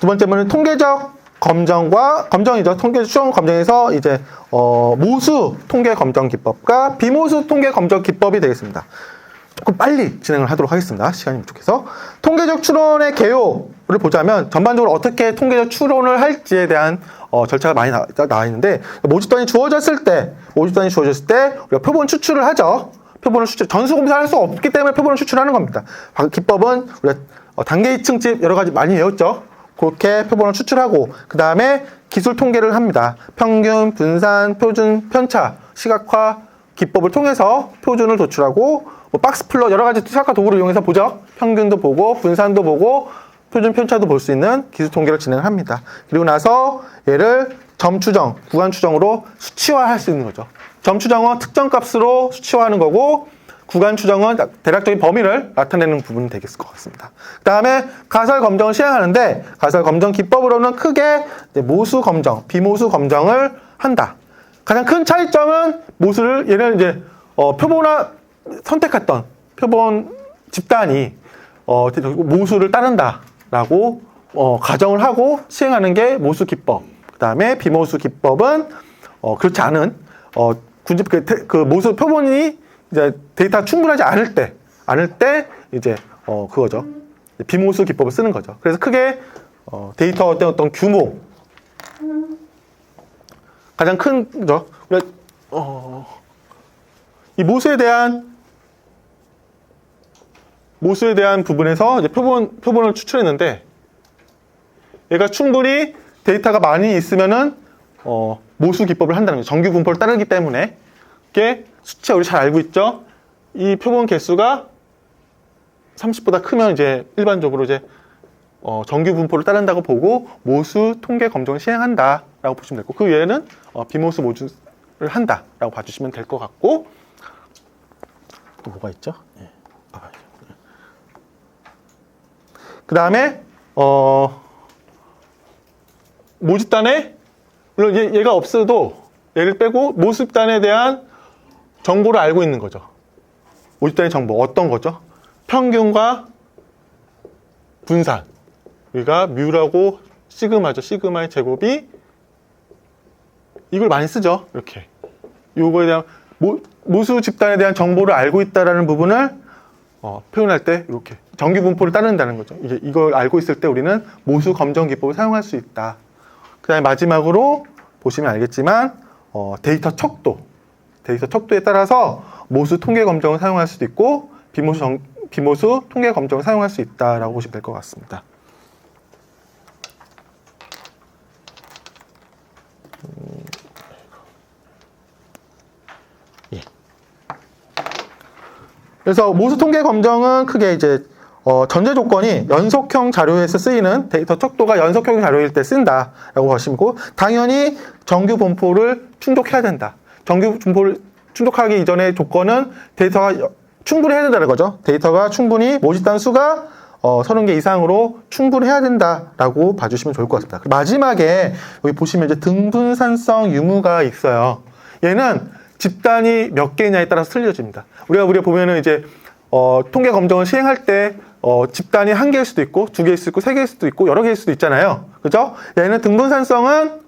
두 번째는 통계적 검정과 검정이죠. 통계적 추정 검정에서 이제 어, 모수 통계 검정 기법과 비모수 통계 검정 기법이 되겠습니다. 조금 빨리 진행을 하도록 하겠습니다. 시간이 부족해서 통계적 추론의 개요를 보자면 전반적으로 어떻게 통계적 추론을 할지에 대한 어, 절차가 많이 나, 와 있는데 모집단이 주어졌을 때 모집단이 주어졌을 때 우리가 표본 추출을 하죠. 표본을 추출 전수 검사를 할 수 없기 때문에 표본을 추출하는 겁니다. 방- 기법은 우리가 어, 단계 이층집 여러 가지 많이 외웠죠. 그렇게 표본을 추출하고 그 다음에 기술 통계를 합니다. 평균, 분산, 표준, 편차, 시각화 기법을 통해서 표준을 도출하고 뭐 박스 플러 여러 가지 시각화 도구를 이용해서 보죠. 평균도 보고 분산도 보고 표준 편차도 볼 수 있는 기술 통계를 진행을 합니다. 그리고 나서 얘를 점 추정, 구간 추정으로 수치화할 수 있는 거죠. 점 추정은 특정 값으로 수치화하는 거고 구간 추정은 대략적인 범위를 나타내는 부분이 되겠을 것 같습니다. 그 다음에 가설 검정을 시행하는데 가설 검정 기법으로는 크게 모수 검정, 비모수 검정을 한다. 가장 큰 차이점은 모수를 얘는 이제 어, 표본화 선택했던 표본 집단이 어, 모수를 따른다라고 어, 가정을 하고 시행하는 게 모수 기법. 그 다음에 비모수 기법은 어, 그렇지 않은 어, 군집 그, 태- 그 모수 표본이 이제 데이터 가 충분하지 않을 때, 않을 때 이제 어 그거죠. 비모수 기법을 쓰는 거죠. 그래서 크게 어, 데이터 어떤 어떤 규모 가장 큰 거죠. 우리가 어, 이 모수에 대한 모수에 대한 부분에서 이제 표본 표본을 추출했는데 얘가 충분히 데이터가 많이 있으면은 어, 모수 기법을 한다는 거죠. 정규 분포를 따르기 때문에 이게 수치 우리 잘 알고 있죠. 이 표본 개수가 30보다 크면 이제 일반적으로 이제 어, 정규 분포를 따른다고 보고 모수 통계 검정을 시행한다라고 보시면 되고 그 외에는 어, 비모수 모주를 한다라고 봐주시면 될 것 같고 또 뭐가 있죠? 예. 그 다음에 어, 모집단에 물론 얘, 얘가 없어도 얘를 빼고 모집단에 대한 정보를 알고 있는 거죠. 모집단의 정보 어떤 거죠? 평균과 분산. 우리가 뮤라고 시그마죠. 시그마의 제곱이 이걸 많이 쓰죠. 이렇게. 요거에 대한 모, 모수 집단에 대한 정보를 알고 있다라는 부분을 어, 표현할 때 이렇게 정규 분포를 따른다는 거죠. 이게 이걸 알고 있을 때 우리는 모수 검정 기법을 사용할 수 있다. 그다음에 마지막으로 보시면 알겠지만 어, 데이터 척도, 데이터 척도에 따라서 모수 통계 검정을 사용할 수도 있고 비모수 정- 비모수 통계 검정을 사용할 수 있다라고 보시면 될 것 같습니다. 음, 예. 그래서 모수 통계 검정은 크게 이제 어, 전제 조건이 연속형 자료에서 쓰이는 데이터 척도가 연속형 자료일 때 쓴다라고 하시고 당연히 정규 분포를 충족해야 된다. 정규 분포를 충족하기 이전의 조건은 데이터가 여- 충분히 해야 된다는 거죠. 데이터가 충분히 모집단 수가 어, 30개 이상으로 충분해야 된다라고 봐주시면 좋을 것 같습니다. 마지막에 여기 보시면 이제 등분산성 유무가 있어요. 얘는 집단이 몇 개냐에 따라서 틀려집니다. 우리가 우리가 보면은 이제 어, 통계 검정을 시행할 때 어, 집단이 한 개일 수도 있고 두 개일 수도 있고 세 개일 수도 있고 여러 개일 수도 있잖아요. 그죠? 얘는 등분산성은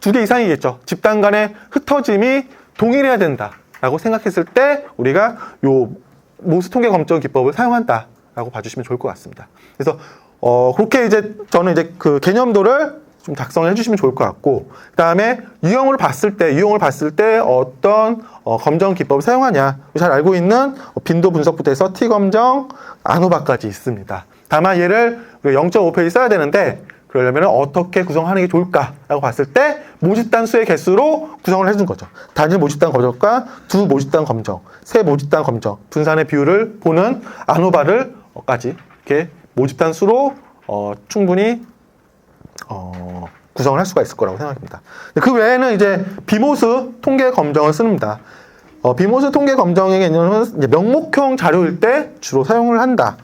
두 개 이상이겠죠. 집단 간의 흩어짐이 동일해야 된다라고 생각했을 때 우리가 요 모수 통계 검정 기법을 사용한다라고 봐주시면 좋을 것 같습니다. 그래서 어 그렇게 이제 저는 이제 그 개념도를 좀 작성해 주시면 좋을 것 같고 그다음에 유형을 봤을 때 유형을 봤을 때 어떤 어, 검정 기법을 사용하냐 잘 알고 있는 어, 빈도 분석부터 해서 T 검정, 아노바까지 있습니다. 다만 얘를 0.5페이지 써야 되는데 그러려면 어떻게 구성하는 게 좋을까라고 봤을 때 모집단 수의 개수로 구성을 해준 거죠. 단일 모집단 검정과 두 모집단 검정, 세 모집단 검정, 분산의 비율을 보는 아노바를까지 이렇게 모집단 수로 어, 충분히 어, 구성을 할 수가 있을 거라고 생각합니다. 그 외에는 이제 비모스 통계 검정을 씁니다. 어, 비모스 통계 검정의 개념은 이제 명목형 자료일 때 주로 사용을 한다.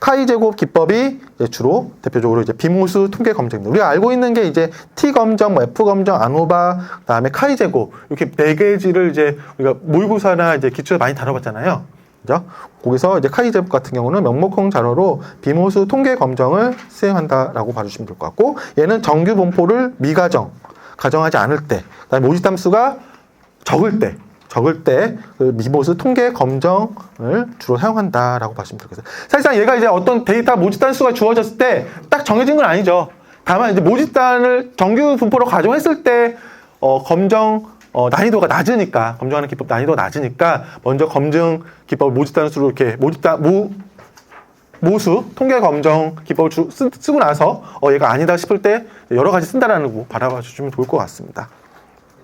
카이 제곱 기법이 주로 대표적으로 이제 비모수 통계 검정입니다. 우리가 알고 있는 게 이제 T 검정, 뭐 F 검정, 아노바, 그다음에 카이 제곱 이렇게 네 개지를 이제 우리가 모의고사나 이제 기초에 많이 다뤄봤잖아요. 그죠? 거기서 이제 카이제법 같은 경우는 명목형 자료로 비모수 통계 검정을 수행한다라고 봐주시면 될 것 같고 얘는 정규 분포를 미가정 가정하지 않을 때 그다음에 모집담 수가 적을 때 적을 때그 미모수 통계 검정을 주로 사용한다라고 봐주시면 되겠어요. 사실상 얘가 이제 어떤 데이터 모집 단 수가 주어졌을 때 딱 정해진 건 아니죠. 다만 이제 모집단을 정규 분포로 가정했을 때 어, 검정 어, 난이도가 낮으니까 검증하는 기법 난이도가 낮으니까 먼저 검증 기법 모집 단 수로 이렇게 모집 단 모 모수 통계 검정 기법을 주, 쓰, 쓰고 나서 어, 얘가 아니다 싶을 때 여러 가지 쓴다라는 거 바라봐 주시면 좋을 것 같습니다.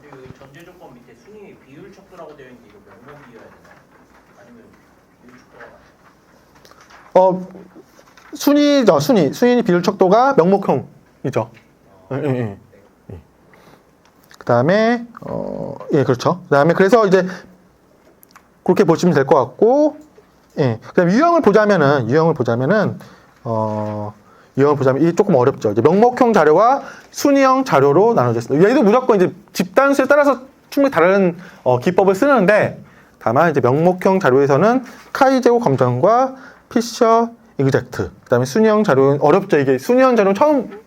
근데 여기 전제 조건 밑에 순위 비율 척도라고 되어 있는데 이거 명목이어야 되나? 아니면 비율 척도가 어 순위죠 순위 순위 비율 척도가 명목형이죠. 예, 예, 예. 예. 그 다음에 어 예 그렇죠. 그 다음에 그래서 이제 그렇게 보시면 될 것 같고 예. 그 다음 유형을 보자면은 유형을 보자면은 어 유형을 보자면 이게 조금 어렵죠. 이제 명목형 자료와 순위형 자료로 나눠져 있습니다. 얘도 무조건 이제 집단수에 따라서 충분히 다른 어, 기법을 쓰는데 다만 이제 명목형 자료에서는 카이제고 검정과 피셔 이그젝트 그다음에 순위형 자료는 어렵죠. 이게 순위형 자료는 처음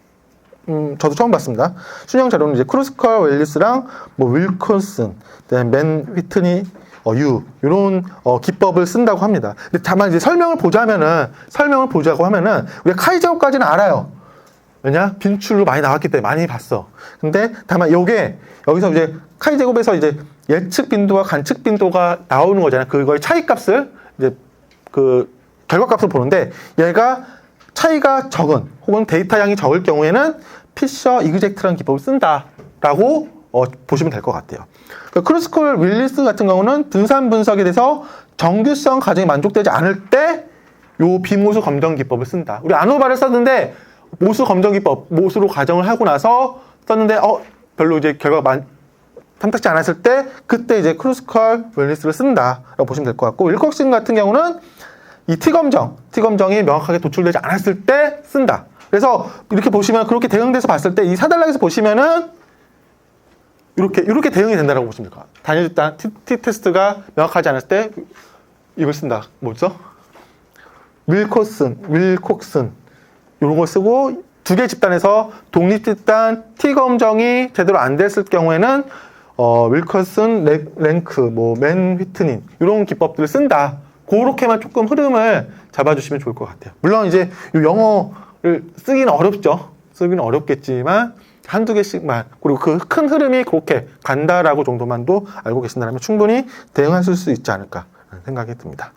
음, 저도 처음 봤습니다. 순형 자료는 이제 크루스컬 웰리스랑 뭐 윌콘슨, 그다음에 맨 휘트니 어, 유 이런 어, 기법을 쓴다고 합니다. 근데 다만 이제 설명을 보자면은 설명을 보자고 하면은 우리가 카이제고까지는 알아요. 왜냐 빈출로 많이 나왔기 때문에 많이 봤어. 근데 다만 요게 여기서 이제 카이 제곱에서 이제 예측 빈도와 관측 빈도가 나오는 거잖아요. 그거의 차이 값을 이제 그 결과 값을 보는데 얘가 차이가 적은 혹은 데이터 양이 적을 경우에는 피셔 이그젝트라는 기법을 쓴다라고 어, 보시면 될 것 같아요. 그 크루스콜 윌리스 같은 경우는 분산 분석에 대해서 정규성 가정이 만족되지 않을 때 요 비모수 검정 기법을 쓴다. 우리 아노바를 썼는데 모수 검정 기법, 모수로 가정을 하고 나서 썼는데 어 별로 이제 결과가 만, 탐탁지 않았을 때 그때 이제 크루스컬 웰리스를 쓴다라고 보시면 될 것 같고 윌콕슨 같은 경우는 이 T 검정, T 검정이 명확하게 도출되지 않았을 때 쓴다. 그래서 이렇게 보시면 그렇게 대응돼서 봤을 때 이 사달락에서 보시면은 이렇게 이렇게 대응이 된다라고 보시면 될것 같아요. 단일 집단 T, T 테스트가 명확하지 않았을 때 이걸 쓴다. 뭐죠? 윌코슨, 윌콕슨 이런 걸 쓰고 두 개 집단에서 독립 집단 T 검정이 제대로 안 됐을 경우에는 어, 윌커슨, 랭- 랭크, 뭐, 맨 휘트닌 이런 기법들을 쓴다. 그렇게만 조금 흐름을 잡아주시면 좋을 것 같아요. 물론 이제 이 영어를 쓰기는 어렵죠. 쓰기는 어렵겠지만 한두 개씩만 그리고 그 큰 흐름이 그렇게 간다라고 정도만도 알고 계신다면 충분히 대응하실 수 있지 않을까 생각이 듭니다.